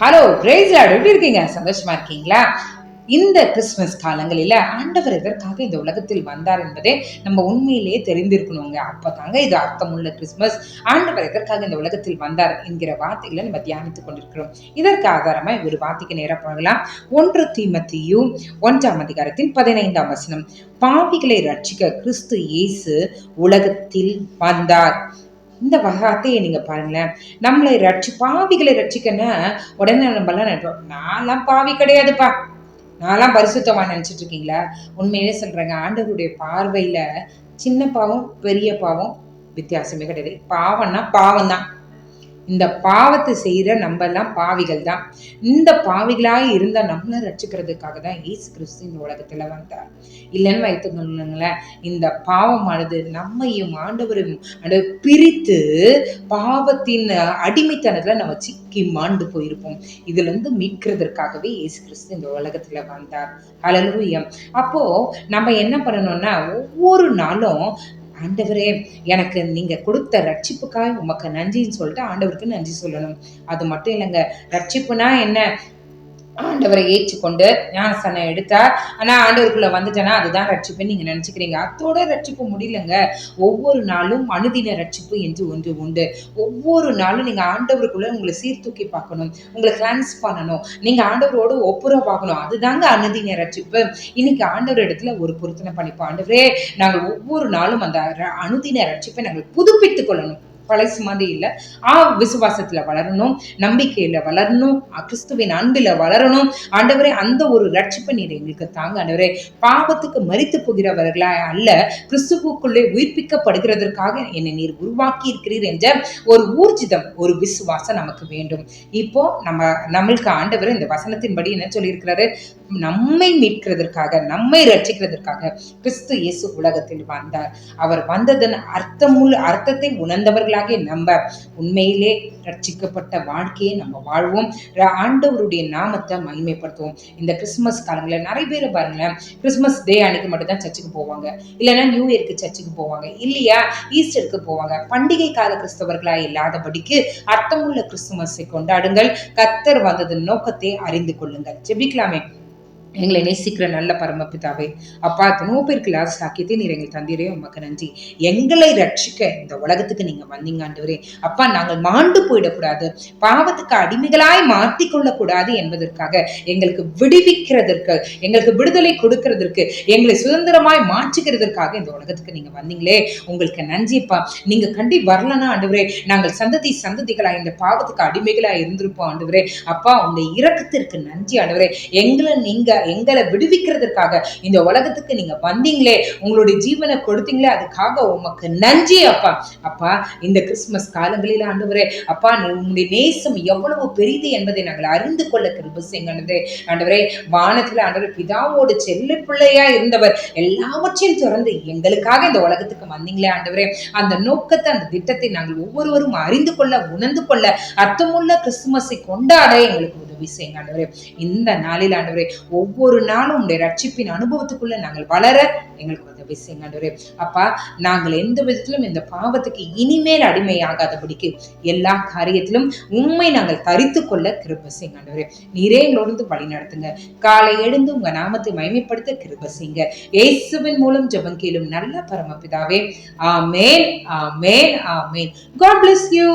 Hello grace எப்படி இருக்கீங்க? சந்தோஷமா இருக்கீங்களா? இந்த கிறிஸ்துமஸ் காலங்களில் ஆண்டவர் எதற்காக இந்த உலகத்தில் வந்தார் என்பதே நம்ம உண்மையிலேயே தெரிந்திருக்கணுங்க. அப்போ தாங்க இது அர்த்தமுள்ள கிறிஸ்துமஸ் ஆண்டவர் எதற்காக இந்த உலகத்தில் வந்தார் என்கிற வார்த்தைகளை நம்ம தியானித்துக் கொண்டிருக்கிறோம். இதற்கு ஆதாரமாக ஒரு வார்த்தைக்கு நேரம் போகலாம். ஒன்று தீமத்தியு ஒன்றாம் அதிகாரத்தின் பதினைந்தாம் வசனம். பாவிகளை ரட்சிக்க கிறிஸ்து இயேசு உலகத்தில் வந்தார். இந்த வார்த்தையை நீங்கள் பாருங்களேன். நம்மளை ரட்சி பாவிகளை ரட்சிக்கன்னா உடனே நம்மளாம் நினைப்போம் நான்லாம் பாவி கிடையாதுப்பா. நான்லாம் பரிசுத்தமாக நினச்சிட்டு இருக்கீங்களா உண்மையிலே சொல்கிறேங்க ஆண்டவருடைய பார்வையில் சின்ன பாவம் பெரிய பாவம் வித்தியாசமே கிடையாது. பாவம்னா பாவம் தான் இந்த பாவத்தை செய்கிற நம்ம எல்லாம் பாவிகள் தான் இந்த பாவிகளாக இருந்த நம்மளை ரட்சிக்கிறதுக்காக தான் ஏசு கிறிஸ்து இந்த உலகத்துல வந்தார். இல்லைன்னு வைத்துக்கொள்ளுங்களேன் இந்த பாவமானது நம்மையும் ஆண்டவரையும் பிரித்து பாவத்தின் அடிமைத்தனத்தில் நம்ம சிக்கி மாண்டு போயிருப்போம். இதுல இருந்து மீட்கிறதுக்காகவே இயேசு கிறிஸ்து இந்த உலகத்துல வந்தார். அலலூயம் அப்போ நம்ம என்ன பண்ணணும்னா ஒவ்வொரு நாளும் ஆண்டவரே எனக்கு நீங்க கொடுத்த ரட்சிப்புக்காக உமக்கு நன்றின்னு சொல்லிட்டு ஆண்டவருக்கு நன்றி சொல்லணும். அது மட்டும் இல்லைங்க ரட்சிப்புனா என்ன? ஆண்டவரை ஏற்றுக்கொண்டு ஞானசனை எடுத்தார். ஆனால் ஆண்டவருக்குள்ள வந்துட்டேன்னா அதுதான் ரட்சிப்புன்னு நீங்கள் நினச்சிக்கிறீங்க. அத்தோட ரட்சிப்பு முடியலங்க. ஒவ்வொரு நாளும் அனுதின ரட்சிப்பு என்று ஒன்று உண்டு. ஒவ்வொரு நாளும் நீங்கள் ஆண்டவருக்குள்ள உங்களை சீர்தூக்கி பார்க்கணும். உங்களை கிளான்ஸ் பண்ணணும். நீங்கள் ஆண்டவரோட ஒப்புரவாகணும். அதுதாங்க அனுதின ரட்சிப்பு. இன்னைக்கு ஆண்டவர் இடத்துல ஒரு பொருத்தனை பண்ணிப்போம். ஆண்டவரே நாங்கள் ஒவ்வொரு நாளும் அந்த அனுதின ரட்சிப்பை நாங்கள் புதுப்பித்துக் கொள்ளணும். பழசு மாதிரி இல்லை. ஆ விசுவாசத்துல வளரணும் நம்பிக்கையில வளரணும் கிறிஸ்துவின் அன்பில் வளரணும். ஆண்டவரே அந்த ஒரு ரட்சிப்பை நீர் எங்களுக்கு தாங்க ஆண்டவரே. பாவத்துக்கு மறித்து போகிறவர்களா அல்ல கிறிஸ்துவுக்குள்ளே உயிர்ப்பிக்கப்படுகிறதற்காக என்னை நீர் உருவாக்கி இருக்கிறீர் என்ற ஒரு ஊர்ஜிதம் ஒரு விசுவாசம் நமக்கு வேண்டும். இப்போ நம்ம நம்மளுக்கு ஆண்டவர் இந்த வசனத்தின்படி என்ன சொல்லியிருக்கிறாரு? நம்மை மீட்கிறதற்காக நம்மை ரட்சிக்கிறதற்காக கிறிஸ்து இயேசு உலகத்தில் வந்தார். அவர் வந்ததன் அர்த்தமுள்ள அர்த்தத்தை உணர்ந்தவர்களாக நம்ம உண்மையிலே ரட்சிக்கப்பட்ட வாழ்க்கையை நம்ம வாழ்வோம். ஆண்டவருடைய நாமத்தை மகிமைப்படுத்துவோம். இந்த கிறிஸ்துமஸ் காலங்களில் நிறைய பேர் பாருங்களேன் கிறிஸ்துமஸ் டே அன்னைக்கு மட்டும் தான் சர்ச்சுக்கு போவாங்க. இல்லைன்னா நியூ இயர்க்கு சர்ச்சுக்கு போவாங்க. இல்லையா? ஈஸ்டருக்கு போவாங்க. பண்டிகை கால கிறிஸ்தவர்களாக இல்லாதபடிக்கு அர்த்தமுள்ள கிறிஸ்துமஸை கொண்டாடுங்கள். கத்தர் வந்ததன் நோக்கத்தை அறிந்து கொள்ளுங்கள். ஜெபிக்கலாமே. எங்களை நேசிக்கிற நல்ல பரமபிதாவே அப்பா எத்தனோ பேருக்கு லாஸ் ஆக்கியதே நீர் எங்கள் தந்தீரே உமக்கு நன்றி. எங்களை ரட்சிக்க இந்த உலகத்துக்கு நீங்கள் வந்தீங்க ஆண்டவரே. அப்பா நாங்கள் மாண்டு போயிடக்கூடாது பாவத்துக்கு அடிமைகளாய் மாற்றிக்கொள்ளக்கூடாது என்பதற்காக எங்களுக்கு விடுவிக்கிறதற்கு எங்களுக்கு விடுதலை கொடுக்கறதற்கு எங்களை சுதந்திரமாய் மாற்றுகிறதற்காக இந்த உலகத்துக்கு நீங்கள் வந்தீங்களே. உங்களுக்கு நன்றிப்பா நீங்கள் கண்டி வரலன்னா ஆண்டவரே நாங்கள் சந்ததி சந்ததிகளாக இந்த பாவத்துக்கு அடிமைகளாக இருந்திருப்போம் ஆண்டவரே. அப்பா உங்கள் இறக்கத்திற்கு நன்றி ஆண்டவரே. எங்களை நீங்கள் எங்களை விடுவிக்கிறதுக்காக இந்த உலகத்துக்கு நீங்க வந்தீங்களே உங்களுடைய ஜீவனை கொடுத்தீங்களே அதுக்காக உமக்கு நன்றி அப்பா. அப்பா இந்த கிறிஸ்துமஸ் காலங்களில் ஆண்டவரே அப்பா உங்களுடைய நேசம் எவ்வளவு பெரியது என்பதை நாங்கள் அறிந்து கொள்ள கிருப செய்யுங்க ஆண்டவரே வானத்துல ஆண்டவர் பிதாவோடு செல்ல பிள்ளையா இருந்தவர் எல்லாவற்றையும் திறந்து எங்களுக்காக இந்த உலகத்துக்கு வந்தீங்களே ஆண்டவரே. அந்த நோக்கத்தை அந்த திட்டத்தை நாங்கள் ஒவ்வொருவரும் அறிந்து கொள்ள உணர்ந்து கொள்ள அர்த்தமுள்ள கிறிஸ்துமஸை கொண்டாட எங்களுக்கு உதவி செய்யுங்க ஆண்டவரே இந்த நாளில் ஆண்டவரே ஒவ்வொரு நாளும் உடைய ரட்சிப்பின் அனுபவத்துக்குள்ள நாங்கள் வளர எங்களுக்கு உதவி செய்யுங்க அப்பா நாங்கள் எந்த விதத்திலும் இந்த பாவத்துக்கு இனிமேல் அடிமையாகாதபடிக்கு எல்லா காரியத்திலும் உண்மை நாங்கள் தரித்து கொள்ள கிருப செய்யுங்க நீரே எங்களோடு வழி நடத்துங்க. காலை எழுந்து உங்க நாமத்தை மயமைப்படுத்த கிருப செய்யுங்க. இயேசுவின் மூலம் ஜபம் கேளும் நல்ல பரமபிதாவே. ஆமேன் ஆமேன் ஆமேன். God bless you